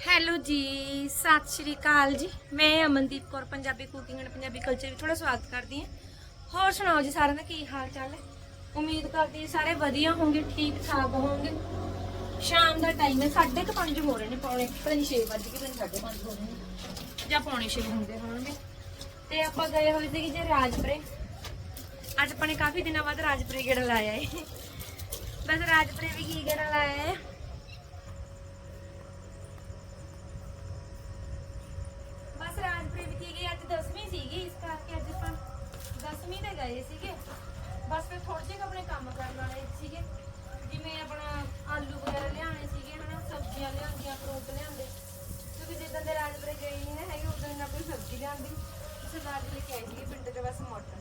Hello ਜੀ, ਸਤਿ ਸ਼੍ਰੀ ਅਕਾਲ ਜੀ। ਮੈਂ Amandeep Kaur, Punjabi cooking and Punjabi culture ਵਿੱਚ ਤੁਹਾਡਾ ਸਵਾਗਤ ਕਰਦੀ ਹਾਂ। ਹੋਰ ਸੁਣਾਓ ਜੀ ਸਾਰਿਆਂ ਦਾ ਕੀ ਹਾਲ ਚਾਲ ਹੈ? ਉਮੀਦ ਕਰਦੀ ਹਾਂ ਸਾਰੇ ਵਧੀਆ ਹੋਣਗੇ ਠੀਕ ਠਾਕ ਹੋਣਗੇ। ਸ਼ਾਮ ਦਾ ਟਾਈਮ ਹੈ 5:30 ਹੋ ਰਹੇ ਨੇ ਪੌਣੇ। ਪਤਾ ਨਹੀਂ 6 ਵਜੇ ਕਿ ਪਤਾ 5:30 ਹੋ ਰਹੇ ਨੇ। ਜਾਂ ਪੌਣੇ 6 ਹੁੰਦੇ ਹੋਣਗੇ। ਤੇ ਆਪਾਂ ਗਏ ਹੋਏ ਸੀ ਜੇ ਰਾਜਪੁਰੇ। ਅੱਜ ਆਪਾਂ ਨੇ ਕਾਫੀ ਦਿਨਾਂ ਬਾਅਦ ਰਾਜਪੁਰੇ ਗੇੜਾ ਲਾਇਆ ਹੈ ਬਸ ਰਾਜਪੁਰੇ ਵੀ ਕੀ ਗੇੜਾ ਲਾਇਆ ਹੈ ਬਸ ਰਾਜਪੁਰੇ ਵੀ ਕੀ ਗਈ ਅੱਜ 10ਵੀਂ ਸੀਗੀ ਇਸ ਕਰਕੇ ਅੱਜ ਆਪਾਂ 10ਵੀਂ ਸੀਗੇ। ਬਸ ਫਿਰ ਥੋੜੇ ਜਿਹੇ ਕੁ ਆਪਣੇ ਕੰਮ ਕਰਨ ਵਾਲੇ ਸੀਗੇ। ਜਿਵੇਂ ਆਪਣਾ ਆਲੂ ਵਗੈਰਾ ਲਿਆਣੇ ਸੀਗੇ, ਹਨਾ, ਸਬਜ਼ੀਆਂ ਲਿਆਂਦੀਆਂ ਫਰੂਟ ਲਿਆਂਦੇ ਕਿਉਂਕਿ ਜਿੱਦਾਂ ਦੇ ਰਾਜਪੁਰੇ ਗਏ ਨਹੀਂ ਨਾ ਹੈਗੇ, ਉਦੋਂ ਨਾ ਕੋਈ ਸਬਜ਼ੀ ਲਿਆਂਦੀ। ਸਰਦਾਰ ਜੀ ਲੈ ਕੇ ਆਈ ਸੀਗੇ ਪਿੰਡ ਚ ਬਸ ਮਟਰ।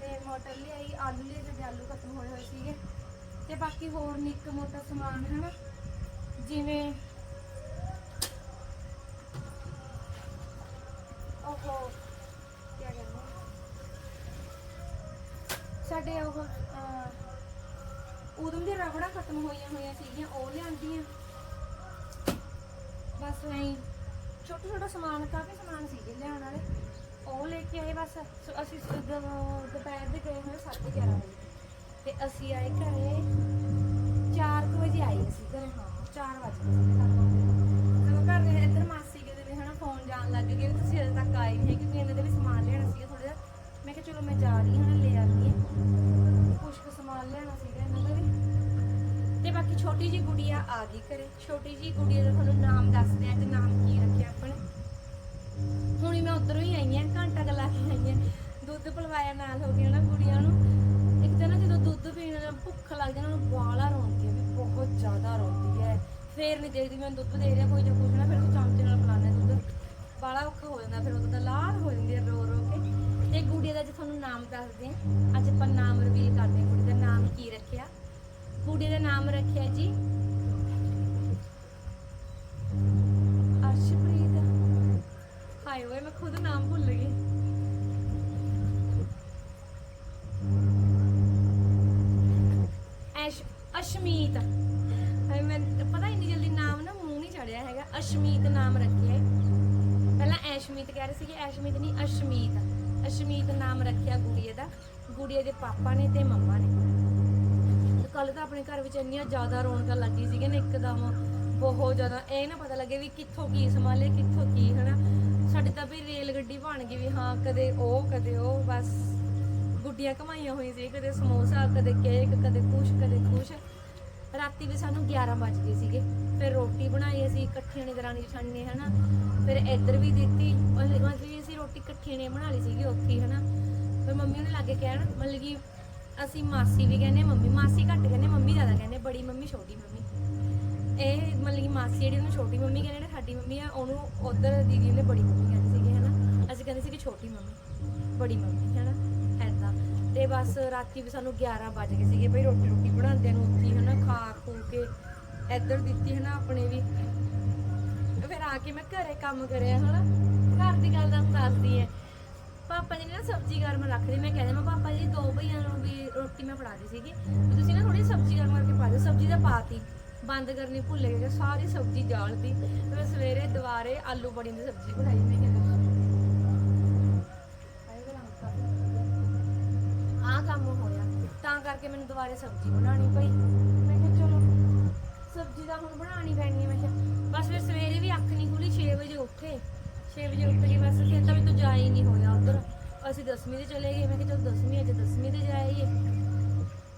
ਤੇ ਮਟਰ ਲਿਆਈ, ਆਲੂ ਲਿਆਏ ਤੇ ਆਲੂ ਖਤਮ ਹੋਏ ਹੋਏ ਸੀਗੇ। ਤੇ ਬਾਕੀ ਹੋਰ ਨਿੱਕ ਮੋਟਾ ਸਮਾਨ, ਹਨਾ, ਜਿਵੇਂ ਸਾਡੇ ਉਹ ਅਹ, ਉਦੋਂ ਦੀ ਰਬੜਾਂ ਖਤਮ ਹੋਈਆਂ ਹੋਈਆਂ ਸੀਗੀਆਂ ਉਹ ਲਿਆਂਦੀਆਂ। ਬਸ ਐਂ ਛੋਟਾ ਛੋਟਾ ਸਮਾਨ ਕਾਫੀ ਸਮਾਨ ਸੀਗੇ ਲਿਆਉਣ ਵਾਲੇ। ਉਹ ਲੈ ਕੇ ਆਏ ਬਸ ਸੋ ਅਸੀਂ ਸ- ਦ- ਦੁਪਹਿਰ ਦੇ ਗਏ ਹੋਏ 11:30 ਵਜੇ। ਤੇ ਅਸੀਂ ਆਏ ਘਰੇ 4 ਵਜੇ ਆਏ ਅਸੀਂ ਘਰੇ ਹਾਂ 4 ਵਜੇ ਸੀ ਘਰ ਪਹੁੰਚੇ ਜਦੋਂ ਘਰ ਦੇ ਇੱਧਰ ਮਾਸੀ ਕਿਤੇ ਵੀ ਹਨਾ ਫੋਨ ਜਾਣ ਲੱਗ ਗਏ ਵੀ ਤੁਸੀਂ ਅਜੇ ਤੱਕ ਆਏ ਨਹੀਂ ਕਿਉਂਕਿ ਇਹਨਾਂ ਦੇ ਵੀ ਸਮਾਨ ਲੈਣਾ ਸੀਗਾ ਥੋੜਾ ਜਿਹਾ ਮੈਂ ਕਿਹਾ ਚਲੋ ਮੈਂ ਜਾ ਰਹੀ ਹਾਂ ਲੈ ਆਉਂਦੀ ਹਾਂ ਕੁਛ ਕੁ ਸਮਾਨ ਲੈਣਾ ਸੀਗਾ ਇਹਨਾਂ ਦਾ ਵੀ ਤੇ ਬਾਕੀ ਛੋਟੀ ਜੀ ਗੁੜੀਆ ਆ ਗਈ ਘਰੇ। ਛੋਟੀ ਜੀ ਗੁੜੀਆ ਦਾ ਤੁਹਾਨੂੰ ਨਾਮ ਦੱਸਦੇ ਆ ਤੇ ਨਾਮ ਕੀ ਰੱਖਿਆ ਆਪਣੇ ਹੁਣੀ ਮੈਂ ਉਧਰੋਂ ਹੀ ਆਈ ਹਾਂ ਘੰਟਾ ਕੁ ਲਾ ਕੇ ਆਈ ਹਾਂ ਦੁੱਧ ਪਲਵਾਇਆ ਨਾਲ ਹੋ ਗਿਆ ਨਾ ਗੁੜੀਆਂ ਨੂੰ। ਇੱਕ ਤਾਂ ਨਾ ਜਦੋਂ ਦੁੱਧ ਪੀਣ ਦਾ ਭੁੱਖ ਲੱਗਦੀ ਨਾ ਉਹਨੂੰ ਬਾਲਾ ਰੋਂਦੀ ਹੈ ਵੀ ਬਹੁਤ ਜ਼ਿਆਦਾ ਰੋਂਦੀ ਹੈ ਫੇਰ ਨਹੀਂ ਦੇਖਦੀ ਮੈਂ ਦੁੱਧ ਦੇ ਰਿਹਾ, ਕੋਈ ਜਾਂ ਕੁਛ ਨਾ, ਫਿਰ ਉਹ ਚਮਚੇ ਨਾਲ ਪਿਲਾਉਂਦੇ ਦੁੱਧ। ਬਾਲਾ ਔਖਾ ਹੋ ਜਾਂਦਾ, ਫਿਰ ਉਹਦਾ ਲਾਲ ਹੋ ਜਾਂਦੀ ਹੈ ਰੋ ਰੋ ਕੇ। ਤੇ ਗੁੜੀਆ ਦਾ ਜੇ ਤੁਹਾਨੂੰ ਨਾਮ ਦੱਸਦੇ ਹਾਂ ਅੱਜ ਆਪਾਂ ਨਾਮ ਰਿਵੀਲ ਕਰਦੇ ਹਾਂ ਗੁੜੀ ਦਾ ਨਾਮ ਕੀ ਰੱਖਿਆ? ਗੁੜੀਆ ਦਾ ਨਾਮ ਰੱਖਿਆ ਜੀ ਅਰਸ਼ਪ੍ਰੀਤ ਹਾਏ ਓਏ ਮੈਂ ਖੁਦ ਨਾਮ ਭੁੱਲ ਗਈ ਐਸ਼ ਅਸ਼ਮੀਤ। ਹਾਏ, ਮੈਂ ਪਤਾ ਇੰਨੀ ਜਲਦੀ ਨਾਮ ਨਾ ਮੂੰਹ ਨਹੀਂ ਚੜਿਆ ਹੈਗਾ। ਅਸ਼ਮੀਤ ਨਾਮ ਰੱਖਿਆ ਹੈ। ਪਹਿਲਾਂ ਐਸ਼ਮੀਤ ਕਹਿ ਰਹੇ ਸੀਗੇ, ਐਸ਼ਮੀਤ ਨਹੀਂ, ਅਸ਼ਮੀਤ। ਅਸ਼ਮੀਤ ਨਾਮ ਰੱਖਿਆ ਗੁੜੀਏ ਦਾ। ਗੁੜੀਏ ਦੇ ਪਾਪਾ ਨੇ ਤੇ ਮੰਮਾ ਨੇ। ਕੱਲ ਤਾਂ ਆਪਣੇ ਘਰ ਵਿੱਚ ਇੰਨੀਆਂ ਜ਼ਿਆਦਾ ਰੌਣਕਾਂ ਲੱਗੀ ਸੀਗੀਆਂ ਨੇ, ਇੱਕਦਮ ਬਹੁਤ ਜ਼ਿਆਦਾ। ਇਹ ਨਾ ਪਤਾ ਲੱਗੇ ਵੀ ਕਿੱਥੋਂ ਕੀ ਸੰਭਾਲੇ, ਕਿੱਥੋਂ ਕੀ, ਹਨਾ? ਸਾਡੇ ਤਾਂ ਵੀ ਰੇਲ ਗੱਡੀ ਬਣ ਗਈ ਵੀ ਹਾਂ, ਕਦੇ ਉਹ ਕਦੇ ਉਹ, ਬਸ। ਗੁੱਡੀਆਂ ਕਮਾਈਆਂ ਹੋਈਆਂ ਸੀ, ਕਦੇ ਸਮੋਸਾ, ਕਦੇ ਕੇਕ, ਕਦੇ ਕੁਛ ਕਦੇ ਕੁਛ। ਰਾਤੀ ਵੀ ਸਾਨੂੰ 11 ਵੱਜ ਗਏ ਸੀਗੇ। ਫਿਰ ਰੋਟੀ ਬਣਾਈ ਅਸੀਂ ਇਕੱਠੀਆਂ ਨੇ ਦਰਾਣੀ ਜਠਾਣੀ ਨੇ, ਹਨਾ। ਫਿਰ ਇੱਧਰ ਵੀ ਦਿੱਤੀ। ਮਤਲਬ ਮਤਲਬ ਵੀ ਅਸੀਂ ਰੋਟੀ ਇਕੱਠੀਆਂ ਨੇ ਬਣਾ ਲਈ ਸੀਗੀ ਉੱਥੇ ਹੀ, ਹਨਾ। ਫਿਰ ਮੰਮੀ ਉਹਨੇ ਲੱਗੇ ਕਹਿਣ, ਮਤਲਬ ਕਿ ਅਸੀਂ ਮਾਸੀ ਵੀ ਕਹਿੰਦੇ, ਮੰਮੀ ਮਾਸੀ ਘੱਟ ਕਹਿੰਦੇ, ਮੰਮੀ ਜ਼ਿਆਦਾ ਕਹਿੰਦੇ, ਬੜੀ ਮੰਮੀ ਛੋਟੀ ਮੰਮੀ। ਇਹ ਮਤਲਬ ਕਿ ਮਾਸੀ ਜਿਹੜੀ ਉਹਨੂੰ ਛੋਟੀ ਮੰਮੀ ਕਹਿੰਦੇ ਨੇ, ਸਾਡੀ ਮੰਮੀ ਆ, ਉਹਨੂੰ ਉਧਰ ਦੀਦੀ ਨੇ ਬੜੀ ਮੰਮੀ ਕਹਿੰਦੇ ਸੀਗੇ, ਹਨਾ। ਅਸੀਂ ਕਹਿੰਦੇ ਸੀ ਕਿ ਛੋਟੀ ਮੰਮੀ, ਬੜੀ ਮੰਮੀ, ਹਨਾ। ਐਦਾਂ ਤੇ ਬਸ ਰਾਤੀ ਵੀ ਸਾਨੂੰ 11 ਵੱਜ ਗਏ ਸੀਗੇ ਬਈ ਰੋਟੀ ਰੋਟੀ ਬਣਾਉਂਦੇ ਨੂੰ ਉੱਥੇ ਹੀ ਹਨਾ ਖਾ ਖੂ ਕੇ ਇੱਧਰ ਦਿੱਤੀ ਹਨਾ ਆਪਣੇ ਵੀ। ਫਿਰ ਆ ਕੇ ਮੈਂ ਘਰੇ ਕੰਮ ਕਰਿਆ ਹਨਾ। ਘਰ ਦੀ ਗੱਲ ਤੁਹਾਨੂੰ ਦੱਸਦੀ ਐ। ਪਾਪਾ ਜੀ ਨੇ ਨਾ ਸਬਜ਼ੀ ਗਰਮ ਰੱਖਦੀ ਮੈਂ ਕਹਿੰਦੇ ਮੈਂ ਪਾਪਾ ਜੀ, ਦੋ ਭਈਆਂ ਨੂੰ ਵੀ ਰੋਟੀ ਮੈਂ ਫੜਾ ਦਿੱਤੀ ਸੀਗੀ। ਵੀ ਤੁਸੀਂ ਨਾ ਥੋੜੀ ਸਬਜ਼ੀ ਗਰਮ ਕਰਕੇ ਪਾ ਦਿਓ। ਸਬਜ਼ੀ ਤਾਂ ਪਾਤੀ ਬੰਦ ਕਰਨੀ ਭੁੱਲ ਗਏ। ਸਾਰੀ ਸਬਜ਼ੀ ਜਾਲਦੀ। ਮੈਂ ਸਵੇਰੇ ਦੁਬਾਰੇ ਆਲੂ ਬੜੀ ਦੀ ਸਬਜ਼ੀ ਬਣਾਈ ਮੈਂ ਕਹਿੰਦਾ ਕਰਕੇ ਮੈਨੂੰ ਦੁਬਾਰੇ ਸਬਜ਼ੀ ਬਣਾਉਣੀ ਪਈ। ਮੈਂ ਕਿਹਾ ਚਲੋ, ਸਬਜ਼ੀ ਤਾਂ ਹੁਣ ਬਣਾਉਣੀ ਪੈਣੀ ਹੈ ਮੈਂ ਕਿਹਾ। ਬਸ ਫਿਰ ਸਵੇਰੇ ਵੀ ਅੱਖ ਨਹੀਂ ਖੁੱਲੀ 6 ਵਜੇ ਉੱਠੇ। 6 ਵਜੇ ਉੱਠ ਕੇ ਬਸ ਫਿਰ ਤਾਂ ਮੈਨੂੰ ਜਾ ਹੀ ਨਹੀਂ ਹੋਇਆ ਉਧਰ। ਅਸੀਂ 10ਵੀਂ ਦੇ ਚਲੇ ਗਏ, ਮੈਂ ਕਿਹਾ ਚਲੋ 10ਵੀਂ ਅਜੇ 10ਵੀਂ ਤੇ ਜਾਈਏ।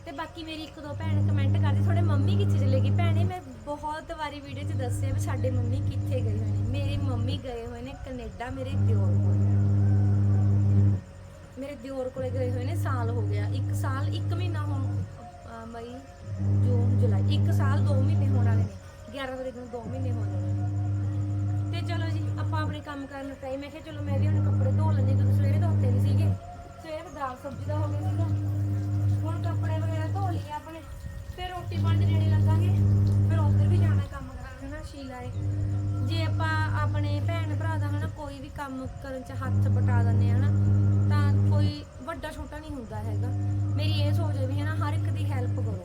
ਤੇ ਬਾਕੀ ਮੇਰੀ ਇੱਕ ਦੋ ਭੈਣ ਕਮੈਂਟ ਕਰਦੀ, ਤੁਹਾਡੇ ਮੰਮੀ ਕਿੱਥੇ ਚਲੇ ਗਈ ਭੈਣੇ, ਮੈਂ ਬਹੁਤ ਵਾਰੀ ਵੀਡੀਓ 'ਚ ਦੱਸਿਆ ਵੀ ਸਾਡੇ ਮੰਮੀ ਕਿੱਥੇ ਗਏ ਹੋਏ ਨੇ। ਮੇਰੀ ਮੰਮੀ ਗਏ ਹੋਏ ਨੇ ਕੈਨੇਡਾ, ਮੇਰੇ ਦਿਓਰ ਕੋਲ। ਮੇਰੇ ਦਿਓਰ ਕੋਲੇ ਗਏ ਹੋਏ ਨੇ, ਸਾਲ ਹੋ ਗਿਆ। ਇੱਕ ਸਾਲ, ਇੱਕ ਮਹੀਨਾ ਹੁਣ ਮਈ, ਜੂਨ, ਜੁਲਾਈ, ਇੱਕ ਸਾਲ 2 ਮਹੀਨੇ ਹੋਣ ਵਾਲੇ ਨੇ। 11 ਤਰੀਕ ਨੂੰ 2 ਮਹੀਨੇ ਹੋ ਜਾਣੇ ਤੇ ਚਲੋ ਜੀ, ਆਪਾਂ ਆਪਣੇ ਕੰਮ ਕਰਨ ਨੂੰ ਪਏ ਮੈਂ ਕਿਹਾ ਚਲੋ ਮੈਂ ਵੀ ਹੁਣ ਕੱਪੜੇ ਧੋ ਲੈਂਦੀ ਕਿਉਂਕਿ ਸਵੇਰੇ ਧੋਤੇ ਨਹੀਂ ਸੀਗੇ। ਸਵੇਰੇ ਤਾਂ ਦਾਲ ਸਬਜ਼ੀ ਦਾ ਹੋ ਗਿਆ ਸੀਗਾ। ਹੁਣ ਕੱਪੜੇ ਵਗੈਰਾ ਧੋ ਲਏ ਆਪਣੇ। ਫਿਰ ਰੋਟੀ ਪਾਣੀ ਦੇ ਨੇੜੇ ਲੱਗਾਂਗੇ। ਫਿਰ ਉੱਧਰ ਵੀ ਜਾਣਾ ਕੰਮ ਕਰਾਂਗੇ ਨਾ ਏ। ਜੇ ਆਪਾਂ ਆਪਣੇ ਭੈਣ ਭਰਾ ਦਾ ਹਨਾ, ਕੋਈ ਵੀ ਕੰਮ ਕਰਨ ਚ ਹੱਥ ਪਟਾ ਦਿੰਦੇ ਆ ਹਨਾ, ਤਾਂ ਕੋਈ ਵੱਡਾ ਛੋਟਾ ਨਹੀਂ ਹੁੰਦਾ ਹੈਗਾ। ਮੇਰੀ ਇਹ ਸੋਚ ਹੈ ਵੀ ਹਨਾ, ਹਰ ਇੱਕ ਦੀ ਹੈਲਪ ਕਰੋ।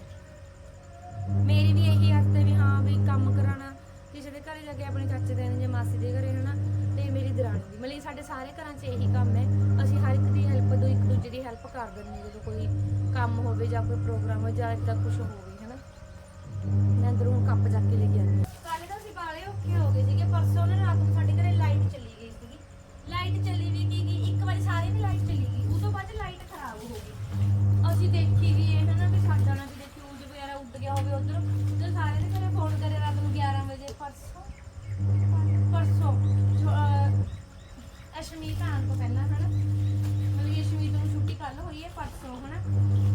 ਮੇਰੀ ਵੀ ਇਹੀ ਆਦਤ ਹੈ ਵੀ ਹਾਂ ਵੀ ਕੰਮ ਕਰਾਣਾ ਕਿਸੇ ਦੇ ਘਰੇ ਜਾ ਕੇ ਆਪਣੇ ਚਾਚੇ ਦੇ ਜਾਂ ਮਾਸੀ ਦੇ ਘਰੇ ਹਨਾ, ਤੇ ਮੇਰੀ ਦਰਾਣੀ ਦੀ। ਮਤਲਬ ਸਾਡੇ ਸਾਰੇ ਘਰਾਂ 'ਚ ਇਹੀ ਕੰਮ ਹੈ, ਅਸੀਂ ਹਰ ਇੱਕ ਦੀ ਹੈਲਪ ਦੋ ਇੱਕ ਦੂਜੇ ਦੀ ਹੈਲਪ ਕਰ ਦਿੰਦੇ ਹਾਂ, ਜਦੋਂ ਕੋਈ ਕੰਮ ਹੋਵੇ ਜਾਂ ਕੋਈ ਪ੍ਰੋਗਰਾਮ ਹੋ ਜਾਂ ਇਦਾਂ ਕੁਝ ਹੋਵੇ ਹਨਾ। ਮੈਂ ਅੰਦਰੋਂ ਕੱਪ ਚੱਕ ਕੇ ਲੈ ਕੇ ਆਉਂਦੀ ਕੱਲ ਔਖੇ ਹੋ ਗਏ ਸੀਗੇ। ਪਰਸੋਂ ਨਾ ਰਾਤ ਨੂੰ ਸਾਡੇ ਘਰੇ ਲਾਈਟ ਚਲੀ ਗਈ ਸੀਗੀ। ਲਾਈਟ ਚਲੀ ਵੀ ਕੀ ਗਈ? ਇੱਕ ਵਾਰੀ ਸਾਰੇ ਦੀ ਲਾਈਟ ਚਲੀ ਗਈ ਉਸ ਤੋਂ ਬਾਅਦ ਲਾਈਟ ਖਰਾਬ ਹੋ ਗਈ ਅਸੀਂ ਦੇਖੀ ਵੀ ਇਹ ਹਨਾ ਵੀ ਸਾਡਾ ਨਾ ਕਿਤੇ ਫਿਊਜ਼ ਵਗੈਰਾ ਉੱਡ ਗਿਆ ਹੋਵੇ ਉਧਰ ਤੇ ਸਾਰੇ ਦੇ ਘਰੇ ਫੋਨ ਕਰੇ ਰਾਤ ਨੂੰ 11 ਵਜੇ ਪਰਸੋਂ ਪਰਸੋਂ ਜੋ, ਅਹ, ਅਸ਼ਮੀਤ ਆਉਣ ਤੋਂ ਪਹਿਲਾਂ ਹਨਾ ਮਤਲਬ ਕਿ ਅਸ਼ਮੀਤ ਨੂੰ ਛੁੱਟੀ ਕੱਲ ਹੋਈ ਹੈ ਪਰਸੋਂ ਹਨਾ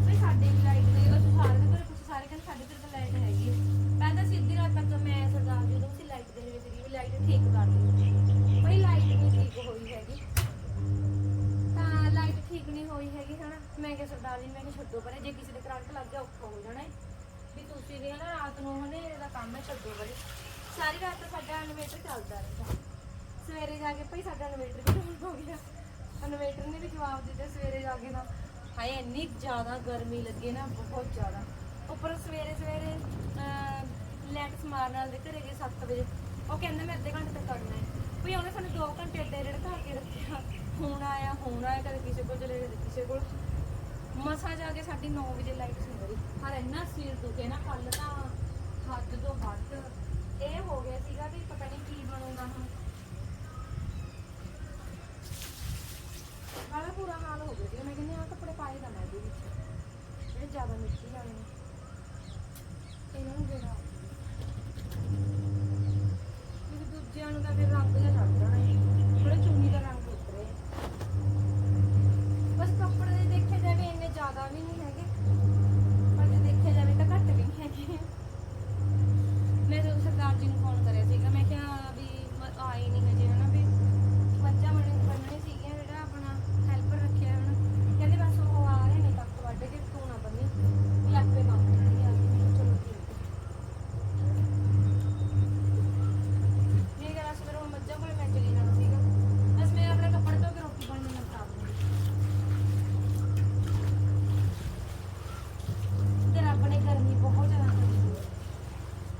ਵੀ ਸਾਡੇ ਵੀ ਲਾਈਟ ਗਈ ਉਹ ਸਾਰੇ ਦੇ ਘਰੇ ਕੁਛ ਸਾਰੇ ਕਹਿੰਦੇ ਸਾਡੇ ਘਰੇ ਤਾਂ ਲਾਈਟ ਹੈਗੀ ਹੈ ਪਹਿਲਾਂ ਸਿੱਧੀ ਰਾਤ ਤੱਕ ਮੈਂ ਸਰਦਾਰ ਜੀ ਨੂੰ ਸੀ ਲਾਈਟ ਦੇ ਵਿੱਚ ਸੀਗੀ ਵੀ ਲਾਈਟ ਠੀਕ ਕਰ ਲਈ ਬਈ ਲਾਈਟ ਨਹੀਂ ਠੀਕ ਹੋਈ ਹੈਗੀ ਤਾਂ ਲਾਈਟ ਠੀਕ ਨਹੀਂ ਹੋਈ ਹੈਗੀ ਹਨਾ ਮੈਂ ਕਿਹਾ ਸਰਦਾਰ ਜੀ ਮੈਂ ਕਿਹਾ ਛੱਡੋ ਪਰੇ ਜੇ ਕਿਸੇ ਦੇ ਕਰੰਟ ਲੱਗ ਗਿਆ ਔਖਾ ਹੋ ਜਾਣਾ ਹੈ ਵੀ ਤੁਸੀਂ ਵੀ ਨਾ ਰਾਤ ਨੂੰ ਹਨੇਰੇ ਦਾ ਕੰਮ ਹੈ ਛੱਡੋ ਪਰੇ ਸਾਰੀ ਰਾਤ ਤਾਂ ਸਾਡਾ ਇਨਵੇਟਰ ਚੱਲਦਾ ਰਹਿੰਦਾ ਸਵੇਰੇ ਜਾ ਕੇ ਭਈ ਸਾਡਾ ਇਨਵੇਟਰ ਵੀ ਡਾਊਨ ਹੋ ਗਿਆ ਇਨਵੇਟਰ ਨੇ ਵੀ ਜਵਾਬ ਦਿੱਤਾ ਸਵੇਰੇ ਜਾ ਕੇ ਨਾ ਹਾਏ ਇੰਨੀ ਜ਼ਿਆਦਾ ਗਰਮੀ ਲੱਗੇ ਨਾ ਬਹੁਤ ਜ਼ਿਆਦਾ। ਉੱਪਰ ਸਵੇਰੇ ਸਵੇਰੇ ਲੈਟ ਸਮਾਰਨ ਨਾਲ ਦੇ ਘਰੇ ਗਏ 7 ਵਜੇ। ਉਹ ਕਹਿੰਦੇ ਮੈਂ ਅੱਧੇ ਘੰਟੇ ਤੱਕ ਕਰਨਾ ਹੈ। ਵੀ ਉਹਨੇ ਸਾਨੂੰ 2 ਘੰਟੇ ਅੱਡੇ ਰੜ ਘਾ ਕੇ ਰੱਖਿਆ ਹੁਣ ਆਇਆ ਹੁਣ ਆਇਆ, ਕਦੇ ਕਿਸੇ ਕੋਲ ਚਲੇ ਗਏ ਕਿਸੇ ਕੋਲ। ਮਸਾ ਜਾ ਕੇ ਸਾਡੀ 9 ਵਜੇ ਲਾਈਟ ਸੁੰਦਰੀ ਪਰ ਇੰਨਾ ਸਿਰ ਦੁਖੇ ਨਾ ਕੱਲ ਤਾਂ ਹੱਦ ਤੋਂ ਹੱਦ। ਇਹ ਹੋ ਗਿਆ ਸੀਗਾ ਵੀ ਪਤਾ ਨਹੀਂ ਕੀ ਬਣੂਗਾ ਹੁਣ। ਬੜਾ ਪੂਰਾ ਹਾਲ ਹੋ ਗਿਆ ਸੀ ਮੈਂ ਕਹਿੰਦੀ ਆ ਕੱਪੜੇ ਪਾਏ ਦਾ ਮੈਂ ਵੀ ਵਿੱਚ ਜਿਹੜੇ ਜ਼ਿਆਦਾ ਮਿੱਟੀ ਵਾਲੇ ਨੇ ਇਹਨਾਂ ਨੂੰ ਜਿਹੜਾ ਕਿਉਂਕਿ ਦੂਜਿਆਂ ਨੂੰ ਤਾਂ ਫਿਰ ਰੰਗ ਜਿਹਾ ਛੱਡ ਜਾਣਾ ਹੈ ਥੋੜੇ ਚੁੰਨੀ ਦਾ ਰੰਗ ਉਤਰੇ ਬਸ ਕੱਪੜੇ ਦੇ ਦੇਖੇ ਜਾਵੇ ਇੰਨੇ ਜ਼ਿਆਦਾ ਵੀ ਨਹੀਂ ਹੈਗੇ ਪਰ ਜੇ ਦੇਖਿਆ ਜਾਵੇ ਤਾਂ ਘੱਟ ਵੀ ਨਹੀਂ ਹੈਗੇ ਮੈਂ ਜਦੋਂ ਸਰਦਾਰ ਜੀ ਨੂੰ ਫੋਨ ਕਰਿਆ ਸੀਗਾ ਮੈਂ ਕਿਹਾ ਵੀ ਮ- ਆਏ ਨਹੀਂ ਹਜੇ ਹਨਾ ਵੀ ਮੱਝਾਂ ਬਣ ਬੰਨਣੇ ਸੀਗੀਆਂ ਜਿਹੜਾ ਆਪਣਾ ਹੈਲਪਰ ਰੱਖਿਆ ਹਨਾ ਕਹਿੰਦੇ ਬਸ ਉਹ ਆ ਰਹੇ ਨੇ ਤੱਕ ਵੱਢ ਕੇ ਤੂੰ ਨਾ ਬੰਨੀ ਵੀ ਆਪੇ ਬੰਨ ਦੇਣਗੇ ਆ ਕੇ ਮੈਂ ਕਿਹਾ ਚਲੋ ਠੀਕ ਹੈ ਇਹ ਗੱਲ ਅਸਲ ਉਹ ਮੱਝਾਂ ਕੋਲ ਮੈਂ ਚਲੀ ਜਾਣਾ ਸੀਗਾ ਬਸ ਮੈਂ ਆਪਣੇ ਕੱਪੜੇ ਧੋ ਕੇ ਰੋਟੀ ਪਾਣੀ ਨਾਲ ਖਾ ਲੂੰਗੀ ਤੇ ਰੱਬ ਨੇ ਗਰਮੀ ਬਹੁਤ ਜ਼ਿਆਦਾ ਕਰੀ ਹੋਈ ਹੈ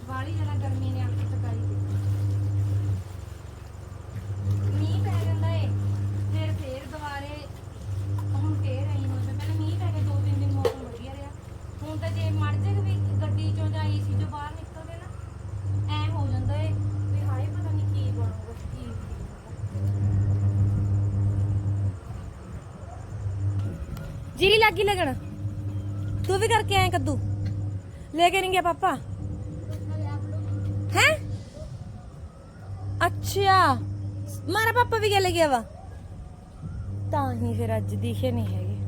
ਬਾਹਲੀ ਜ਼ਿਆਦਾ ਗਰਮੀ ਨੇ ਅੱਖ ਚਕਾਈ ਦਿੱਤੀ ਮੀਂਹ ਪੈ ਜਾਂਦਾ ਏ ਫਿਰ ਫੇਰ ਦੁਬਾਰੇ ਹੁਣ ਫੇਰ ਆਈ ਹੋ ਜਾਂਦਾ ਪਹਿਲਾਂ ਮੀਂਹ ਪੈ ਕੇ ਦੋ ਤਿੰਨ ਦਿਨ ਮੌਸਮ ਵਧੀਆ ਰਿਹਾ ਹੁਣ ਤਾਂ ਜੇ ਮੜ ਜੇ ਵੀ ਗੱਡੀ ਚੋਂ ਜਾਂ ਏਸੀ ਚੋਂ ਬਾਹਰ ਨਿਕਲਦੇ ਨਾ ਐ ਹੋ ਜਾਂਦਾ ਏ ਵੀ ਹਾਏ ਪਤਾ ਨਹੀਂ ਕੀ ਬਣੂਗਾ ਕੀ ਜੀਰੀ ਲੱਗੀ ਲੱਗਣ। ਤੂੰ ਵੀ ਕਰਕੇ ਆਏ ਕੱਦੂ। ਲੈ ਕੇ ਨਹੀਂ ਗਿਆ ਪਾਪਾ। ਹੈ? ਅੱਛਾ। ਮਾਰਾ ਪਾਪਾ ਵੀ ਲੈ ਗਿਆ ਵਾ। ਤਾਂ ਹੀ ਫਿਰ ਅੱਜ ਦਿਖੇ ਨਹੀਂ ਹੈਗੇ।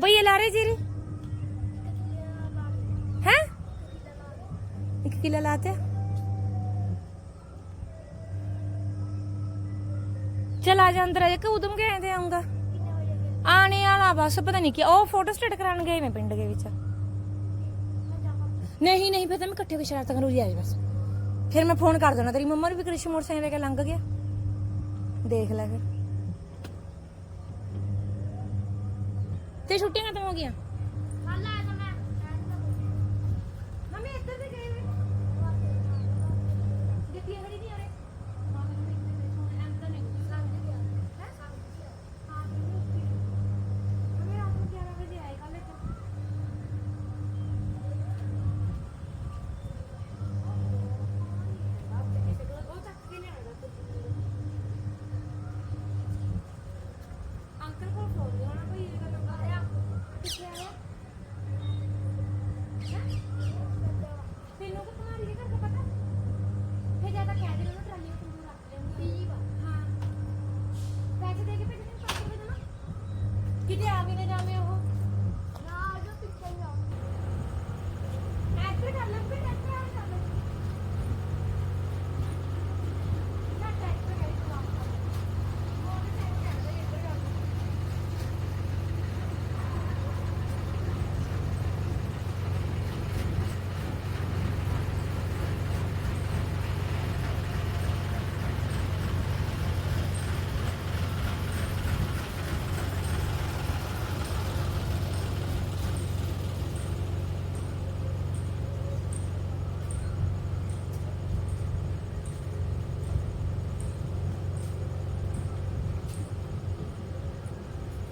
ਬਈ ਇਹ ਲਾ ਰਹੇ ਜੀਰੀ? ਹੈ? ਇੱਕ ਕਿਲਾ ਲਾਤੇ ਚਲ ਆ ਜਾ ਅੰਦਰ ਆ ਜਾ ਕਿ ਉਦਮ ਕੇ ਆਉਂਗਾ ਆਣੇ ਵਾਲਾ ਬਸ ਪਤਾ ਨਹੀਂ ਕੀ ਉਹ ਫੋਟੋ ਸਟੇਟ ਕਰਾਉਣ ਗਏ ਮੈਂ ਪਿੰਡ ਦੇ ਵਿੱਚ। ਨਹੀਂ ਨਹੀਂ ਫਿਰ ਤਾਂ ਮੈਂ ਇਕੱਠੇ ਕੇ ਸ਼ਰਾਰਤਾਂ ਕਰੂ ਜੀ ਆ ਜਾ ਬਸ। ਫਿਰ ਮੈਂ ਫੋਨ ਕਰ ਦੇਣਾ ਤੇਰੀ ਮੰਮਾ ਨੂੰ ਵੀ ਕ੍ਰਿਸ਼ ਮੋਟਰਸਾਈਕਲ ਲੈ ਕੇ ਲੰਘ ਗਿਆ। ਦੇਖ ਲੈ ਫਿਰ। ਤੇ ਛੁੱਟੀਆਂ ਖਤਮ ਹੋ ਗਈਆਂ ਮੰਮੀ ਇੱਧਰ ਤੇ ਗਏ ਵੇ ਦਿੱਤੀ ਖੜੀ ਨਹੀਂ ਆਰੇ ਮਾਮੇ ਨੂੰ ਇੱਥੇ ਹੁਣ ਐਂਦਾ ਨਹੀਂ ਕੁਝ ਸਮਝ ਗਿਆ ਹੈ ਹਾਂ ਮੰਮੀ ਰਾਤ ਨੂੰ 11 ਵਜੇ ਆਏ ਕੱਲ ਤੋਂ ਅੰਕਲ ਕੋਲ ਫੋਨ ਲਾਉਣਾ ਭਈ ਇਹ ਗੱਲ ਆਇਆ ਕਿੱਥੇ ਆਇਆ ਹੈਂ? ਤੈਨੂੰ ਕਿ ਤੁਹਾਡੀ ਇਹ ਘਰ ਦਾ ਪਤਾ ਫੇ ਜ਼ਿਆਦਾ ਕਹਿ ਦੇ ਉਹਨੂੰ ਟਰਾਲੀ ਵਿੱਚ ਤੂੰ ਰੱਖ ਲੈਂਦੀ ਹਾਂ ਪੈਸੇ ਦੇ ਕੇ ਭੇਜਣੇ ਪੈਸੇ ਦੇ ਦੇਣਾ ਕਿਤੇ ਆ ਵੀ ਨਾ ਜਾਵੇ ਉਹ ਐਕਟਰ ਕਰ ਲੈ ਫਿਰ ਐਕਟਰ ਆ ਕਰ ਲੈ ਨਾ ਐਕਟਰ ਕਰੀ ਤੂੰ ਆਪ ਉਹ ਵੀ ਸੈਂਡ ਕਰ ਦੇ ਇੱਧਰ ਕਰ ਬਹੁਤ ਸੋਹਣੀ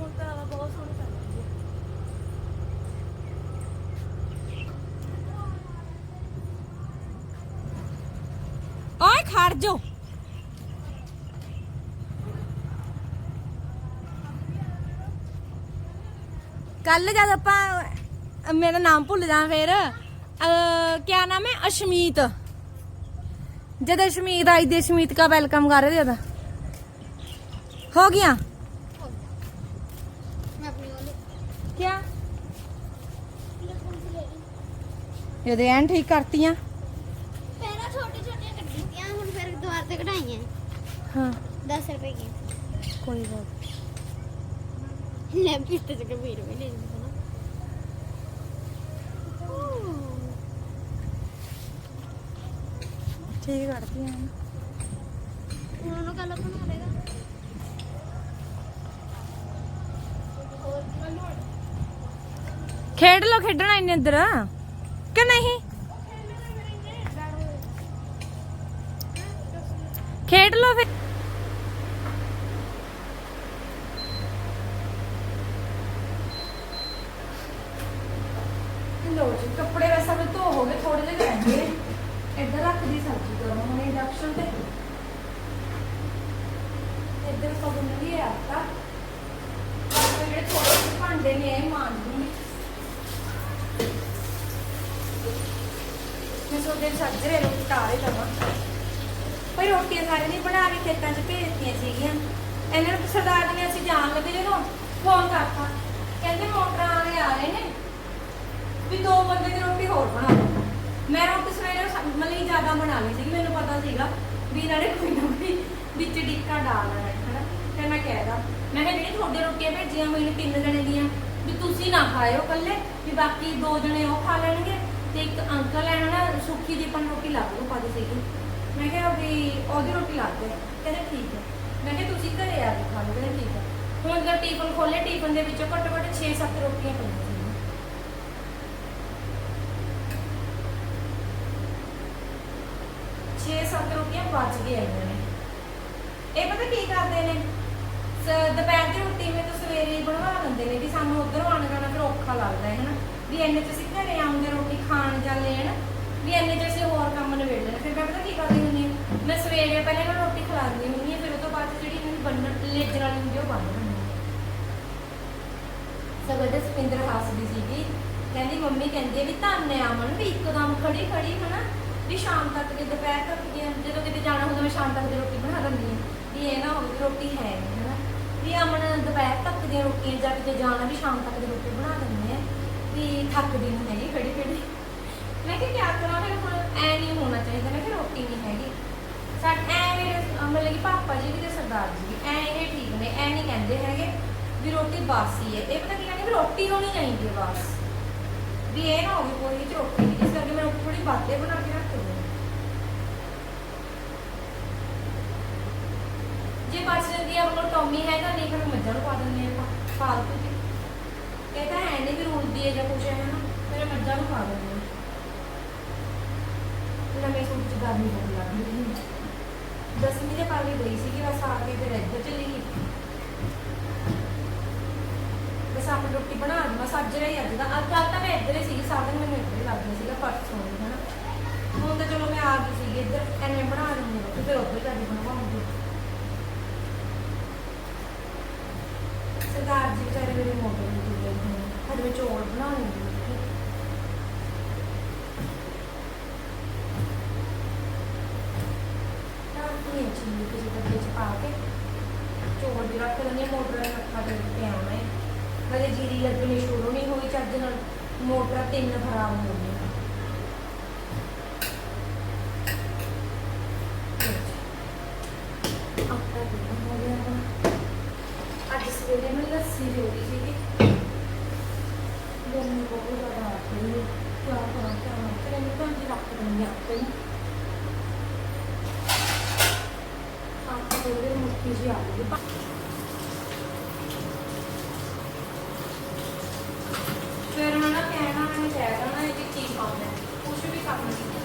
ਲੱਗਦੀ ਹੈ ਓਏ ਖੜ ਜੋ ਕੱਲ ਜਦ ਆਪਾਂ ਅ, ਮੇਰਾ ਨਾਮ ਭੁੱਲ ਜਾ ਫੇਰ ਅ, ਕਿਆ ਨਾਮ ਹੈ ਅਸ਼ਮੀਤ ਜਦ ਅਸ਼ਮੀਤ ਆਈ ਦੀ ਅਸ਼ਮੀਤ ਦਾ ਵੈਲਕਮ ਕਰ ਰਹੇ ਜਦ ਹੋ ਜਦੋਂ ਐਨ ਠੀਕ ਕਰਤੀਆਂ। ਪਹਿਲਾਂ ਛੋਟੇ ਛੋਟੇ ਕੱਟੀਆਂ ਹੁਣ ਫਿਰ ਦੁਬਾਰਾ ਤੇ ਕਢਾਈਆਂ। ਹਾਂ। 10 ਰੁਪਏ ਕੀ ਕੋਈ ਬਾਤ ਲੈ ਪਿੱਤੇ ਤੇ ਕਬੀਰ ਵੀ ਲੈ ਠੀਕ ਕਰਤੀਆਂ ਉਹਨਾਂ ਨੂੰ ਕੱਲ ਬਣਾ ਲੇਗਾ ਖੇਡ ਲੋ ਖੇਡਣਾ ਇੰਨੇ ਅੰਦਰ ਕਿ ਨਹੀਂ? ਖੇਡ ਲੋ ਫਿਰ। ਲੋ ਜੀ, ਕੱਪੜੇ ਵੈਸੇ ਸਾਰੇ ਧੋ ਹੋ ਗਏ ਥੋੜੇ ਜਿਹੇ ਰਹਿ ਗਏ। ਇੱਧਰ ਰੱਖ ਦੀ ਸਬਜ਼ੀ ਕਰੋ, ਹੁਣ ਇੰਡਕਸ਼ਨ ਤੇ। ਇੱਧਰ ਪਗਨ ਲਈ ਆਤਾ ਜਿਹੜੇ ਥੋੜੇ ਭਾਂਡੇ ਨੇ, ਇਹ ਮਾਂਜ ਦੂੰਗੀ ਮੈਂ ਸੋਚਦੇ ਸੱਜਰੇ ਰੋਟੀ ਤਾਰੇ ਲਵਾਂ ਪਰ ਰੋਟੀਆਂ ਸਾਰੇ ਨਹੀਂ ਬਣਾ ਕੇ ਖੇਤਾਂ 'ਚ ਭੇਜਤੀਆਂ ਸੀਗੀਆਂ। ਇਹਨਾਂ ਨੂੰ ਸਰਦਾਰ ਜੀ ਨੇ ਅਸੀਂ ਜਾਣ ਲੱਗੇ ਜਦੋਂ ਫੋਨ ਕਰਤਾ। ਕਹਿੰਦੇ ਮੋਟਰਾਂ ਵਾਲੇ ਆ ਰਹੇ ਨੇ ਵੀ ਦੋ ਬੰਦੇ ਦੀ ਰੋਟੀ ਹੋਰ ਬਣਾ ਲਓ। ਮੈਂ ਰੋਟੀ ਸਵੇਰੇ ਸ- ਮਤਲਬ ਕਿ ਜ਼ਿਆਦਾ ਬਣਾ ਲਈ ਸੀ ਮੈਨੂੰ ਪਤਾ ਸੀਗਾ ਵੀ ਇਹਨਾਂ ਨੇ ਕੋਈ ਨਾ ਕੋਈ ਵਿੱਚ ਡਿੱਕਾ ਡਾਲਣਾ ਹੈ ਹਨਾ? ਤੇ ਮੈਂ ਕਹਿਦਾ ਮੈਂ ਕਿਹਾ ਜਿਹੜੀ ਤੁਹਾਡੇ ਰੋਟੀਆਂ ਭੇਜੀਆਂ ਮੈਨੂੰ ਤਿੰਨ ਜਣੇ ਦੀਆਂ, ਵੀ ਤੁਸੀਂ ਨਾ ਖਾਇਓ ਇਕੱਲੇ, ਵੀ ਬਾਕੀ ਦੋ ਜਣੇ ਉਹ ਖਾ ਲੈਣਗੇ। ਤੇ ਇੱਕ ਅੰਕਲ ਹੈ ਨਾ ਸੁੱਕੀ ਦੀ ਪਨ ਰੋਟੀ ਲਾ ਲਓ ਪਾਦੀ ਸੀਗੀ। ਮੈਂ ਕਿਹਾ ਵੀ ਉਹਦੀ ਰੋਟੀ ਲਾ ਦੇ ਕਹਿੰਦੇ ਠੀਕ ਹੈ। ਮੈਂ ਕਿਹਾ ਤੁਸੀਂ ਘਰੇ ਆ ਕੇ ਖਾ ਲਓ, ਕਹਿੰਦੇ ਠੀਕ ਹੈ। ਹੁਣ ਜਦੋਂ ਟੀਫਨ ਖੋਲੇ ਟੀਫਨ ਦੇ ਵਿੱਚੋਂ ਘੱਟੋ ਘੱਟ 6-7 ਰੋਟੀਆਂ ਪਈਆਂ ਸੀ। ਛੇ ਸੱਤ ਰੋਟੀਆਂ ਬਚ ਗਈਆਂ ਇਹਨਾਂ ਨੇ। ਇਹ ਪਤਾ ਕੀ ਕਰਦੇ ਨੇ? ਦੁਪਹਿਰ ਦੀ ਰੋਟੀ ਮੈਂ ਸਵੇਰੇ ਬਣਵਾ ਲੈਂਦੇ ਨੇ ਵੀ ਸਾਨੂੰ ਉਧਰੋਂ ਆਉਣ ਜਾਣਾ ਫਿਰ ਔਖਾ ਲੱਗਦਾ ਹੈ, ਹਨਾ? ਵੀ ਇੰਨੇ ਚ ਘਰੇ ਆਉਂਦੇ ਰੋਟੀ ਖਾਣ ਜਾਂ ਲੈਣ, ਵੀ ਇੰਨੇ ਚ ਅਸੀਂ ਹੋਰ ਕੰਮ ਨਿਬੇੜ ਲੈਣਾ ਫਿਰ ਮੈਂ ਪਤਾ ਕੀ ਕਰਦੀ ਹੁੰਦੀ ਹਾਂ? ਮੈਂ ਸਵੇਰੇ ਪਹਿਲਾਂ ਇਹਨਾਂ ਰੋਟੀ ਖਿਲਾ ਦਿੰਦੀ ਹੁੰਦੀ ਹਾਂ, ਫਿਰ ਉਹ ਤੋਂ ਬਾਅਦ ਜਿਹੜੀ ਇਹਨਾਂ ਬੰਨਣ, ਲੇਜਰ ਵਾਲੀ ਹੁੰਦੀ ਉਹ ਬੰਨ ਦਿੰਦੀ ਸਗੋਂ ਤੇ ਸਪਿੰਦਰ ਹੱਸਦੀ ਸੀਗੀ। ਕਹਿੰਦੀ, ਮੰਮੀ ਕਹਿੰਦੀ ਆ ਵੀ ਧੰਨ ਆ ਵੀ ਇੱਕਦਮ ਖੜੀ ਖੜੀ ਹਨਾ, ਵੀ ਸ਼ਾਮ ਤੱਕ ਦੇ ਦੁਪਹਿਰ ਤੱਕ ਦੀ ਜਦੋਂ ਕਿਤੇ ਜਾਣਾ ਹੁੰਦਾ ਮੈਂ ਸ਼ਾਮ ਤੱਕ ਦੀ ਰੋਟੀ ਬਣਾ ਦਿੰਦੀ ਹਾਂ, ਵੀ ਇਹ ਨਾ ਹੋਵੇ ਰੋਟੀ ਹੈ ਨਹੀਂ, ਹਨਾ। ਵੀ ਅਮਨ ਦੁਪਹਿਰ ਤੱਕ ਦੀਆਂ ਰੋਟੀਆਂ, ਜਾਂ ਕਿਤੇ ਜਾਣਾ, ਵੀ ਸ਼ਾਮ ਤੱਕ ਦੀ ਰੋਟੀ ਬਣਾ ਦਿੰਦੇ ਆ ਵੀ ਥੱਕਦੀ ਨਹੀਂ ਹੈਗੀ ਖੜੀ ਖੜੀ। ਮੈਂ ਕਿਹਾ ਕਿਆ ਕਰਾਂ, ਫਿਰ ਹੁਣ ਐ ਨਹੀਂ ਹੋਣਾ ਚਾਹੀਦਾ। ਮੈਂ ਕਿਹਾ ਰੋਟੀ ਨਹੀਂ ਹੈਗੀ। ਸਾਡੇ ਐ ਮੇਰੇ ਮਤਲਬ ਕਿ ਪਾਪਾ ਜੀ ਵੀ ਤੇ ਸਰਦਾਰ ਜੀ ਵੀ ਐ ਇਹ ਠੀਕ ਨੇ, ਐ ਨਹੀਂ ਕਹਿੰਦੇ ਹੈਗੇ ਵੀ ਰੋਟੀ ਬਾਸੀ ਹੈ ਇਹ ਪਤਾ ਕੀ ਕਹਿੰਦੇ ਵੀ ਰੋਟੀ ਹੋਣੀ ਚਾਹੀਦੀ ਹੈ ਬਸ। ਵੀ ਇਹ ਨਾ ਹੋਵੇ ਕੋਈ ਚ ਰੋਟੀ ਨਹੀਂ ਇਸ ਕਰਕੇ ਮੈਂ ਥੋੜੀ ਬਾਤੇ ਬਣਾ ਕੇ ਰੱਖ ਦਿੰਦੀ ਜੇ ਬਚ ਜਾਂਦੀ ਆ ਉਹ ਟੌਮੀ ਹੈਗਾ ਨਹੀਂ, ਫਿਰ ਮੱਝਾਂ ਨੂੰ ਪਾ ਦਿੰਦੇ ਆਪਾਂ। ਫਾਲਤੂ ਇਹ ਤਾਂ ਹੈ ਨਹੀਂ ਵੀ ਰੁਲਦੀ ਹੈ ਜਾਂ ਕੁਛ ਹੈ ਨਾ ਫਿਰ ਮੱਝਾਂ ਨੂੰ ਪਾ ਦਿੰਦੇ ਹਾਂ ਨਵੇਂ ਸੂਟ ਚ ਗਰਮੀ ਬਹੁਤ ਲੱਗਦੀ ਰਹੀ ਦਸਵੀਂ ਦੇ ਪਾਲੀ ਗਈ ਸੀਗੀ, ਬਸ ਆ ਕੇ ਫਿਰ ਇੱਧਰ ਚਲੀ ਗਈ। ਬਸ ਆਪਣੀ ਰੋਟੀ ਬਣਾ ਲਈ, ਬਸ ਅੱਜ ਰਹੀ ਅੱਜ ਦਾ। ਅੱਜ ਕੱਲ੍ਹ ਤਾਂ ਮੈਂ ਇੱਧਰ ਹੀ ਸੀਗੀ ਸਾਧਨ ਮੈਨੂੰ ਇੱਧਰ ਹੀ ਲੱਗਦਾ ਸੀਗਾ, ਪਰਸੋਂ ਨੂੰ, ਹਨਾ। ਹੁਣ ਤਾਂ ਚਲੋ ਮੈਂ ਆ ਗਈ ਸੀਗੀ ਇੱਧਰ ਐਨੇ ਬਣਾ ਦਿੰਦੀ ਫਿਰ ਉੱਧਰ ਜਾ ਕੇ ਬਣਵਾਉਂਗੀ। ਸਰਦਾਰ ਜੀ ਵਿਚਾਰੇ ਮੇਰੇ ਮੋਟਰ ਨੂੰ ਜੁੜੇ ਹੋਏ ਨੇ ਹਜੇ ਮੈਂ ਚੌਲ ਬਣਾ ਲੈਂਦੀ ਹਾਂ ਰੱਖਣੀ ਚੀਨੀ ਕਿਸੇ ਡੱਬੇ ਚ ਪਾ ਕੇ ਚੌਲ ਵੀ ਰੱਖ ਲੈਂਦੇ ਮੋਟਰ ਨਾਲ ਰੱਖਾ ਦੇ ਕੇ ਆਉਣਾ ਹੈ ਹਲੇ ਜੀਰੀ ਲੱਗਣੀ ਸ਼ੁਰੂ ਨਹੀਂ ਹੋਈ, ਚੱਜ ਨਾਲ ਮੋਟਰ ਤਿੰਨ ਖਰਾਬ ਹੋ ਗਈਆਂ ਆਟਾ ਗੁੰਨ ਹੋ ਗਿਆ ਹੁਣ। ਅੱਜ ਮੈਂ ਲੱਸੀ ਜੋੜੀ ਸੀਗੀ। ਗਰਮੀ ਬਹੁਤ ਜ਼ਿਆਦਾ ਆ ਗਈ ਹੈ ਕਿਆ ਕਰਾਂ, ਕਿਆ ਨਾ ਕਰਾਂ ਮੈਂ ਤਾਂ ਜੀ ਰੱਖ ਦਿੰਦੀ ਆਪੇ ਨੂੰ। ਆਟਾ ਥੋੜੀ ਮੁੱਠੀ ਜੀ ਆ ਗਈ ਫਿਰ ਉਹਨਾਂ ਨੇ ਕਹਿਣਾ ਮੈਨੂੰ ਕਹਿ ਦੇਣਾ ਇਹ ਕੀ ਪਾਉਂਦਾ ਕੁਝ ਵੀ ਕੰਮ ਨਹੀਂ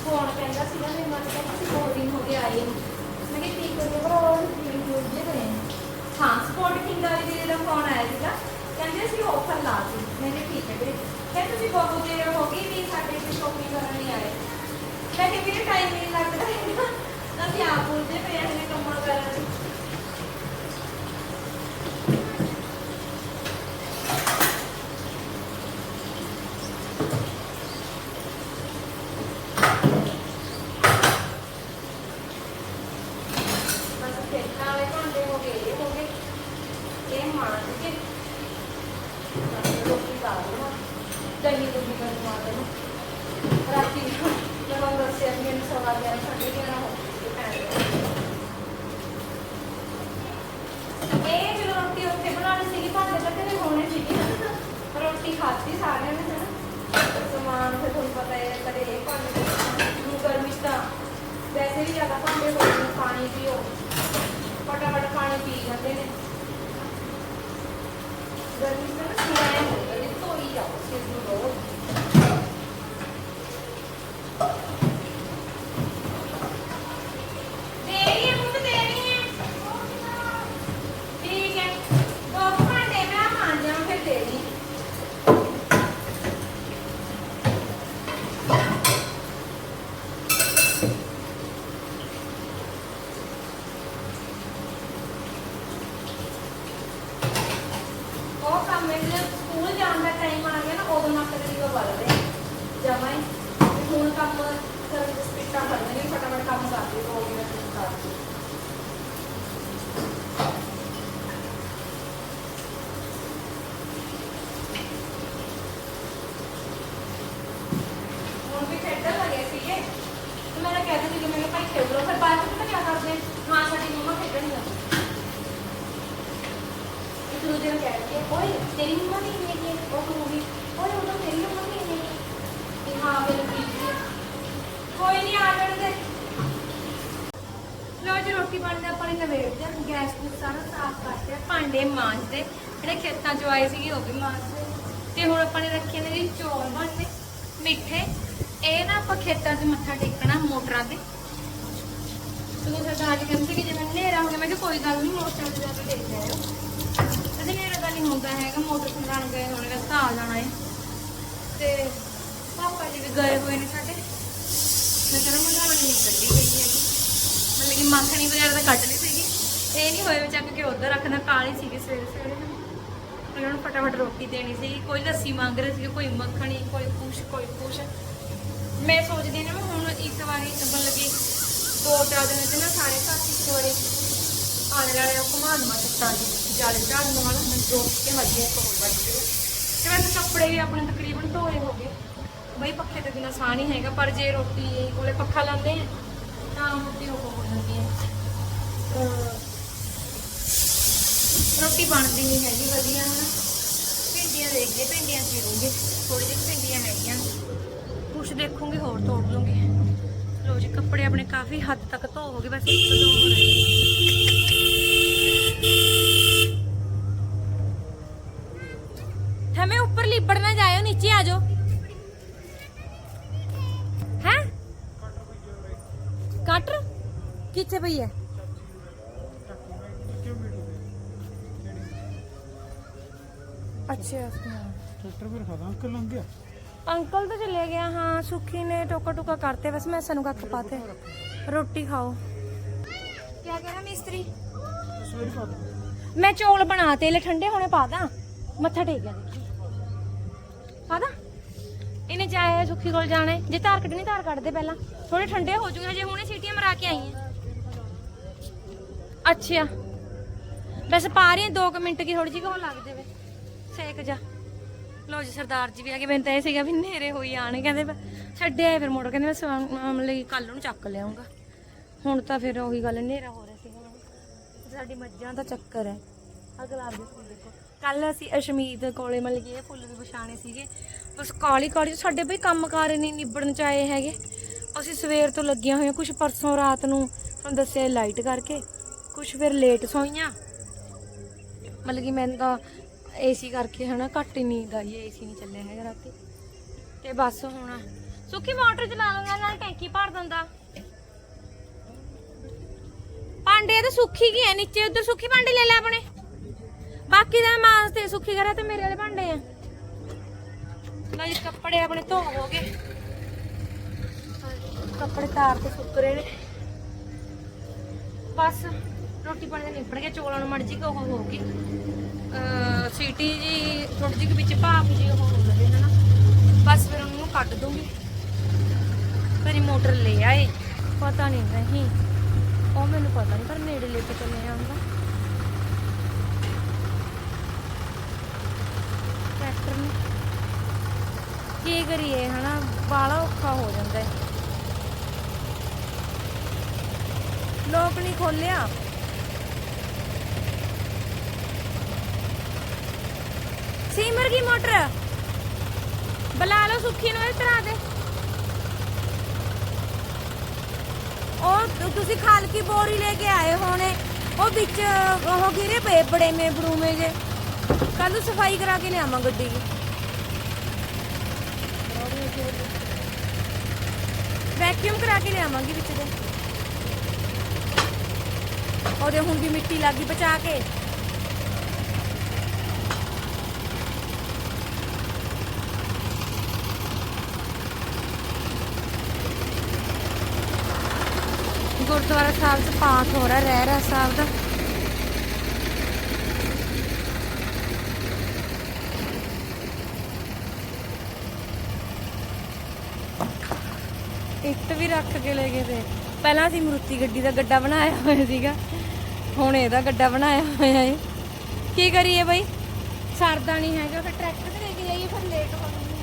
ਫੋਨ ਕਹਿੰਦਾ ਸੀਗਾ ਮੇਰੇ ਮਨ ਕਹਿੰਦਾ ਸੀ ਦੋ ਦਿਨ ਹੋ ਗਏ ਆਏ ਮੈਂ ਕਿਹਾ ਕੀ ਕਰੀਏ ਭਰਾ ਉਹ ਫੀਲਿੰਗ ਹੋ ਜੇ ਕਰੇ ਹਾਂ ਸਪੋਰਟ ਕਿੰਗ ਵਾਲੀ ਵੀਰੇ ਦਾ ਫੋਨ ਆਇਆ ਸੀਗਾ, ਕਹਿੰਦੇ ਅਸੀਂ ਆਫਰ ਲਾ ਦਿੱਤੀ। ਮੈਨੇ ਠੀਕ ਹੈ ਵੀਰੇ। ਕਹਿੰਦੇ ਤੁਸੀਂ ਬਹੁਤ ਦੇਰ ਹੋ ਗਈ ਵੀ ਸਾਡੇ ਇੱਥੇ ਸ਼ੋਪਿੰਗ ਕਰਨ ਨਹੀਂ ਆਏ। ਮੈਂ ਕਿਹਾ ਵੀਰੇ ਟਾਈਮ ਨਹੀਂ ਲੱਗਦਾ ਅਸੀਂ ਆਪ ਬੋਲਦੇ ਪਏ ਹਾਂ ਇਹਨੇ ਕੰਮ ਕਰਨ ਇੱਕ ਦੂਜੇ ਨੂੰ ਕਹਿ ਕੇ ਓਏ, ਤੇਰੀ ਮੰਮਾ ਵੀ ਇੰਨੇ ਕੀ ਉਹ ਮੂਵੀ ਓਏ, ਉਹ ਤਾਂ ਤੇਰੀ ਮੰਮਾ ਵੀ ਇੰਨੇ ਲੋ ਜੀ, ਰੋਟੀ ਪਾਣੀ ਦਾ ਆਪਾਂ ਨਵੇੜਦੇ ਹਾਂ। ਗੈਸ ਨੂੰ ਸਾਰਾ ਸਾਫ਼ ਕਰਦੇ ਆ ਭਾਂਡੇ ਮਾਂਜਦੇ। ਜਿਹੜੇ ਖੇਤਾਂ ਚੋਂ ਆਏ ਸੀਗੇ, ਉਹ ਵੀ ਮਾਂਜਦੇ। ਤੇ ਹੁਣ ਆਪਾਂ ਨੇ ਰੱਖੇ ਨੇ ਜੀ ਚੌਲ ਬਣਨੇ, ਮਿੱਠੇ। ਇਹ ਨਾ ਆਪਾਂ ਖੇਤਾਂ 'ਚ ਮੱਥਾ ਟੇਕਣਾ, ਮੋਟਰਾਂ ਤੇ। ਸੋ ਸਰਦਾਰ ਜੀ ਕਹਿੰਦੇ ਕਿ ਜਿਵੇਂ ਹਨੇਰਾ ਹੋ ਗਿਆ, ਮੈਂ ਕਿਹਾ ਕੋਈ ਗੱਲ ਨਹੀਂ ਮੋਟਰਾਂ ਤੇ ਜਾ ਕੇ ਦੇਖ ਆਇਓ ਹਨੇਰਾ ਹੈਗਾ, ਮੋਟਰ ਚਲਾਉਣ ਗਏ ਹੋਣੇ, ਰਸਤਾ ਆ ਜਾਣਾ ਏ। ਤੇ ਪਾਪਾ ਜੀ ਵੀ ਗਏ ਹੋਏ ਨੇ ਸਾਡੇ। ਮੈਂ ਕਹਿੰਦਾ ਮਧਾਣੀ ਨਹੀਂ ਕੱਢੀ ਗਈ ਹੈਗੀ। ਮਤਲਬ ਕਿ ਮੱਖਣੀ ਵਗੈਰਾ ਤਾਂ ਕੱਢ ਲਈ ਸੀਗੀ। ਇਹ ਨਹੀਂ ਹੋਏ ਵੀ ਚੱਕ ਕੇ ਉੱਧਰ ਰੱਖਣਾ ਕਾਲੀ ਸੀਗੀ ਸਵੇਰੇ ਸਵੇਰੇ। ਨਾ ਉਹਨਾਂ ਨੂੰ ਫਟਾਫਟ ਰੋਟੀ ਦੇਣੀ ਸੀ। ਕੋਈ ਲੱਸੀ ਮੰਗ ਰਹੇ ਸੀ ਕੋਈ ਮੱਖਣੀ, ਕੋਈ ਕੁਛ ਕੋਈ ਕੁਛ। ਮੈਂ ਸੋਚਦੀ ਨਾ ਹੁਣ ਇੱਕ ਵਾਰੀ ਮਤਲਬ ਕਿ ਦੋ ਚਾਰ ਦਿਨ ਚ ਨਾ ਸਾਰੇ ਘਰ ਇੱਕ ਵਾਰੀ ਆਲੇ ਵਾਲੇ ਉਹ ਘੁਮਾ ਦਮਾ ਚੱਟਾਂ ਦੀ ਜਾਲੇ ਝਾੜ ਨੂੰ ਦੋ ਕੇ ਵੱਜੇ ਕੋਲ ਵੱਜੇ ਤੇ ਵੈਸੇ ਕੱਪੜੇ ਵੀ ਆਪਣੇ ਤਕਰੀਬਨ ਧੋਏ ਹੋ ਗਏ। ਬਈ ਪੱਖੇ ਤੋਂ ਬਿਨਾ ਸਾਹ ਨਹੀਂ ਹੈਗਾ, ਪਰ ਜੇ ਰੋਟੀ ਕੋਲੇ ਪੱਖਾ ਲਾਉਂਦੇ ਆ, ਤਾਂ ਮੁੱਦੀ ਉਹ ਹੋ ਜਾਂਦੀ ਹੈ ਰੋਟੀ ਬਣਦੀ ਨਹੀਂ ਹੈਗੀ ਵਧੀਆ, ਹਨਾ। ਭਿੰਡੀਆਂ ਦੇਖਦੇ ਭਿੰਡੀਆਂ ਚੀਰੂਗੇ ਥੋੜੀ ਜਿਹੀ ਭਿੰਡੀਆਂ ਹੈਗੀਆਂ ਕੁਛ ਦੇਖੂਗੇ, ਹੋਰ ਤੋੜ ਲੂੰਗੀ ਲੋ ਜੀ, ਕੱਪੜੇ ਆਪਣੇ ਕਾਫੀ ਹੱਦ ਤੱਕ ਧੋ ਹੋ ਗਏ, ਬਸ ਇੱਕ ਦੋ ਹੋ ਰਹੇ ऊपर लिपड़ ना जाए नीचे आ जाओ हैं कटर कितने पई है अच्छा ਟਰੈਕਟਰ ਵੀ ਰਖਾ ਦਾਂ ਅੰਕਲ ਲੰਘ ਗਿਆ अंकल तो चले गया हाँ सुखी ने टोका टोका करते बस मैं सनु कख पाते रोटी खाओ क्या कह रहा मिस्त्री ਸਵੇਰੇ ਪਾ ਦਾਂ ਮੈਂ ਚੌਲ ਬਣਾਤੇ ਲੈ ਠੰਡੇ ਹੋਣੇ ਪਾ ਦਾਂ ਮੱਥਾ ਟੇਕਿਆ ਦੇਖੀ ਪਾ ਇਹਨੇ ਜਾਇਆ ਸੁੱਖੀ ਕੋਲ ਜਾਣਾ ਹੈ। ਜੇ ਧਾਰ ਕੱਢਣੀ, ਧਾਰ ਕੱਢ ਦੇ ਪਹਿਲਾਂ। ਥੋੜੇ ਠੰਡੇ ਹੋ ਜੂਗੇ, ਹਜੇ ਹੁਣੇ ਸੀਟੀਆਂ ਮਰਾ ਕੇ ਆਈ ਹੈ ਅੱਛਾ। ਬਸ ਪਾ ਰਹੀ 2 ਮਿੰਟ ਕੀ ਥੋੜੀ ਜਿਹੀ ਕੋ ਲੱਗ ਜਾਵੇ। ਸੇਕ ਜਾ। ਲੋ ਜੀ, ਸਰਦਾਰ ਜੀ ਵੀ ਆ ਗਏ। ਮੈਨੂੰ ਤਾਂ ਇਹ ਸੀਗਾ ਵੀ ਨੇਰੇ ਹੋਈ ਆਣੇ ਕਹਿੰਦੇ ਬ- ਛੱਡਿਆ ਫਿਰ ਮੋੜ ਕਹਿੰਦੇ ਮੈਂ ਸਵਾ- ਮਤਲਬ ਕੱਲ ਨੂੰ ਚੱਕ ਲਿਆਉਂਗਾ। ਹੁਣ ਤਾਂ ਫਿਰ ਉਹੀ ਗੱਲ ਨੇਰਾ ਹੋ ਰਿਹਾ ਸੀਗਾ ਸਾਡੀ ਮੱਝਾਂ ਦਾ ਚੱਕਰ ਹੈ। ਆ ਗੁਲਾਬ ਦੇ ਫੁੱਲ ਦੇਖੋ। ਕੱਲ ਅਸੀਂ ਅਸ਼ਮੀਤ ਕੋਲੇ ਮਤਲਬ ਕਿ ਇਹ ਫੁੱਲ ਵੀ ਵਿਛਾਣੇ ਸੀਗੇ। ਬਸ ਕਾਲੀ ਕਾਲੀ ਸਾਡੇ ਬਈ ਕੰਮਕਾਰ ਨਹੀਂ ਨਿਬੜਨ ਚ ਆਏ ਹੈਗੇ। ਅਸੀਂ ਸਵੇਰ ਤੋਂ ਲੱਗੀਆਂ ਹੋਈਆਂ ਕੁਝ ਪਰਸੋਂ ਰਾਤ ਨੂੰ ਤੁਹਾਨੂੰ ਦੱਸਿਆ ਲਾਈਟ ਕਰਕੇ ਕੁਝ ਫਿਰ ਲੇਟ ਸੋਈਆਂ। ਮਤਲਬ ਕਿ ਮੈਨੂੰ ਤਾਂ ਏਸੀ ਕਰਕੇ ਹਨਾ ਘੱਟ ਹੀ ਨੀਂਦ ਆਈ ਏਸੀ ਨਹੀਂ ਚੱਲਿਆ ਹੈਗਾ ਰਾਤੀ। ਤੇ ਬਸ ਹੁਣ ਸੁੱਕੀ ਮੋਟਰ ਚਲਾ ਲੈਂਦਾ ਨਾਲ ਟੈਂਕੀ ਭਰ ਦਿੰਦਾ। ਭਾਂਡੇ ਤਾਂ ਸੁੱਖੀ ਕੀ ਹੈ ਨੀਚੇ ਉਧਰ ਸੁੱਖੀ ਭਾਂਡੇ ਲੈ ਲੈ ਆਪਣੇ। ਬਾਕੀ ਦਾ ਮਾਂਸ ਤੇ ਸੁੱਖੀ ਕਰਾ ਤੇ ਮੇਰੇ ਵਾਲੇ ਭਾਂਡੇ ਆ। ਲਓ ਕੱਪੜੇ ਆਪਣੇ ਧੋ ਹੋ ਗਏ ਕੱਪੜੇ ਤਾਰ ਤੇ ਸੁੱਕ ਰਹੇ ਨੇ। ਬਸ, ਰੋਟੀ ਪਾਣੀ ਦਾ ਨਿਪੜ ਗਿਆ, ਚੋਲਾਂ ਨੂੰ ਮਰਜ਼ੀ ਜੀ ਕੋ ਹੋ ਗਈ ਅਹ, ਸੀਟੀ ਜੀ ਥੋੜੀ ਜਿਹੀ ਵਿੱਚ ਭਾਪ ਜੀ ਉਹ ਹੋ ਗਏ ਹਨਾ। ਬਸ ਫਿਰ ਉਹਨੂੰ ਕੱਢ ਦੂੰਗੀ ਫਿਰ ਮੋਟਰ ਲੈ ਆਏ, ਪਤਾ ਨਹੀਂ ਨਹੀਂ। ਉਹ ਮੈਨੂੰ ਪਤਾ ਨਹੀਂ, ਪਰ ਨੇੜੇ ਲੈ ਕੇ ਚੱਲੇ ਆਉਂਦਾ ਟਰੈਕਟਰ ਨੂੰ। ਕੀ ਕਰੀਏ, ਹਨਾ? ਬਾਲਾ ਔਖਾ ਹੋ ਜਾਂਦਾ ਹੈ। ਲੋਕ ਨਹੀਂ ਖੋਲਿਆ ਸੀਮਰ ਕੀ ਮੋਟਰ ਬੁਲਾ ਲਓ ਸੁੱਖੀ ਨੂੰ ਇਸ ਤਰ੍ਹਾਂ ਦੇ। ਉਹ ਤੁਸੀਂ ਖਾਲਕੀ ਬੋਰੀ ਲੈ ਕੇ ਆਏ ਹੋਣੇ। ਉਹ ਵਿੱਚ ਉਹ ਗਿਰੇ ਪਏ ਬੜੇ ਮੇ ਬਰੂਮੇ ਜੇ ਕੱਲ ਨੂੰ ਸਫ਼ਾਈ ਕਰਾ ਕੇ ਲਿਆਵਾਂ ਗੱਡੀ ਦੀ। ਵੈਕਿਊਮ ਕਰਾ ਕੇ ਲਿਆਵਾਂਗੀ ਵਿੱਚ ਦੇ ਉਹਦੇ ਹੁਣ ਵੀ ਮਿੱਟੀ ਲੱਗੀ ਬਚਾ ਕੇ। ਗੁਰਦੁਆਰਾ ਸਾਹਿਬ 'ਚ ਪਾਠ ਹੋ ਰਿਹਾ ਰਹਿ ਰਿਹਾ ਸਾਹਿਬ ਦਾ। ਇੱਟ ਵੀ ਰੱਖ ਕੇ ਲੈ ਗਏ ਤੇ ਪਹਿਲਾਂ ਅਸੀਂ ਮਰੂਤੀ ਗੱਡੀ ਦਾ ਗੱਡਾ ਬਣਾਇਆ ਹੋਇਆ ਸੀਗਾ। ਹੁਣ ਇਹਦਾ ਗੱਡਾ ਬਣਾਇਆ ਹੋਇਆ ਏ। ਕੀ ਕਰੀਏ ਬਈ? ਸਰਦਾ ਨਹੀਂ ਹੈਗਾ ਫਿਰ ਟਰੈਕਟਰ ਤੇ ਲੈ ਕੇ ਜਾਈਏ ਫਿਰ ਲੇਟ ਹੋ ਜਾਵਾਂਗੇ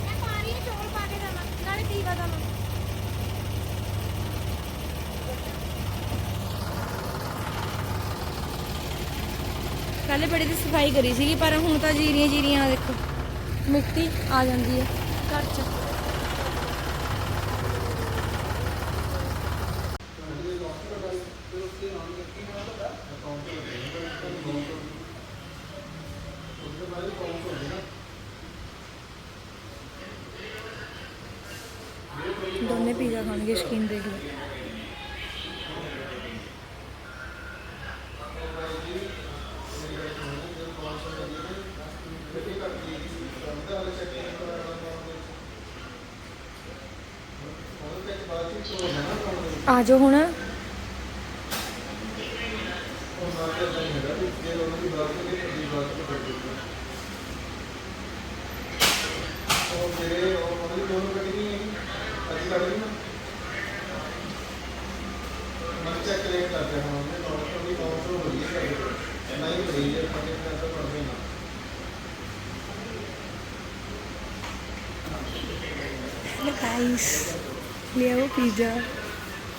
ਮੈਂ ਪਾਣੀ ਦੇ ਚੌਲ ਪਾ ਕੇ ਦੇਵਾਂ ਨਾਲੇ ਦੀਵਾ ਦੇਵਾਂ ਪਹਿਲੇ ਬੜੀ ਦੀ ਸਫ਼ਾਈ ਕਰੀ ਸੀਗੀ, ਪਰ ਹੁਣ ਤਾਂ ਜੀਰੀਆਂ ਜੀਰੀਆਂ ਦੇਖੋ, ਮਿੱਟੀ ਆ ਜਾਂਦੀ ਹੈ। ਘਰ 'ਚ ਦੋਨੇ ਪੀਜ਼ਾ ਖਾਣਗੇ ਸ਼ਕੀਨ ਦੇਖ ਲਓ ਆ ਜਾਓ ਹੁਣ guys, Leo Pizza.